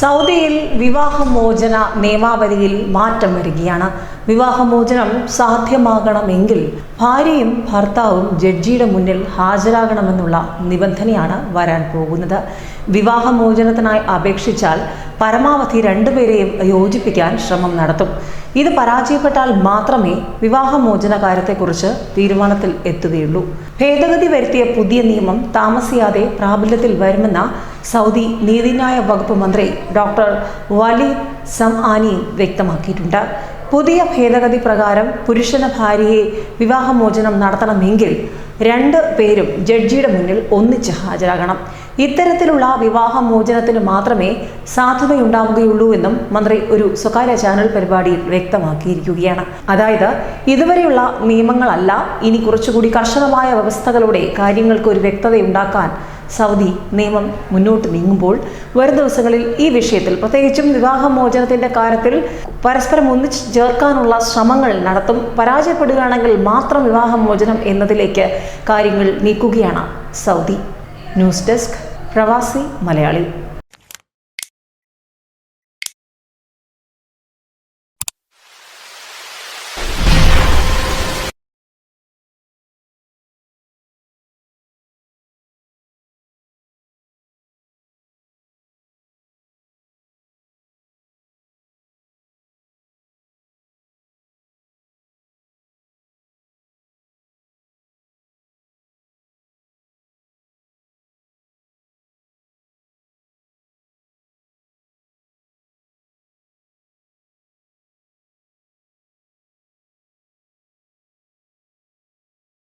സൗദിയിൽ വിവാഹമോചന നിയമാവലിയിൽ മാറ്റം വരികയാണ് വിവാഹമോചനം സാധ്യമാകണമെങ്കിൽ ഭാര്യയും ഭർത്താവും ജഡ്ജിയുടെ മുന്നിൽ ഹാജരാകണമെന്നുള്ള നിബന്ധനയാണ് വരാൻ പോകുന്നത്. വിവാഹമോചനത്തിനായി അപേക്ഷിച്ചാൽ പരമാവധി രണ്ടുപേരെയും യോജിപ്പിക്കാൻ ശ്രമം നടത്തും. ഇത് പരാജയപ്പെട്ടാൽ മാത്രമേ വിവാഹമോചന കാര്യത്തെക്കുറിച്ച് തീരുമാനത്തിൽ എത്തുകയുള്ളൂ. ഭേദഗതി വരുത്തിയ പുതിയ നിയമം താമസിയാതെ പ്രാബല്യത്തിൽ വരുമെന്ന സൗദി നീതിന്യായ വകുപ്പ് മന്ത്രി ഡോക്ടർ വലി സം ആനി വ്യക്തമാക്കിയിട്ടുണ്ട്. പുതിയ ഭേദഗതി പ്രകാരം പുരുഷന ഭാര്യയെ വിവാഹമോചനം നടത്തണമെങ്കിൽ രണ്ട് പേരും ജഡ്ജിയുടെ മുന്നിൽ ഒന്നിച്ച് ഹാജരാകണം. ഇത്തരത്തിലുള്ള വിവാഹമോചനത്തിന് മാത്രമേ സാധുതയുണ്ടാവുകയുള്ളൂ എന്നും മന്ത്രി ഒരു സ്വകാര്യ ചാനൽ പരിപാടിയിൽ വ്യക്തമാക്കിയിരിക്കുകയാണ്. അതായത് ഇതുവരെയുള്ള നിയമങ്ങളല്ല ഇനി കുറച്ചുകൂടി കർശനമായ വ്യവസ്ഥകളോടെ കാര്യങ്ങൾക്ക് ഒരു വ്യക്തതയുണ്ടാക്കാൻ സൗദി നിയമം മുന്നോട്ട് നീങ്ങുമ്പോൾ വരും ദിവസങ്ങളിൽ ഈ വിഷയത്തിൽ പ്രത്യേകിച്ചും വിവാഹമോചനത്തിന്റെ കാര്യത്തിൽ പരസ്പരം ഒന്നിച്ച് ചേർക്കാനുള്ള ശ്രമങ്ങൾ നടത്തും പരാജയപ്പെടുകയാണെങ്കിൽ മാത്രം വിവാഹമോചനം എന്നതിലേക്ക് കാര്യങ്ങൾ നീക്കുകയാണ് സൗദി. ന്യൂസ് ഡെസ്ക് പ്രവാസി മലയാളി.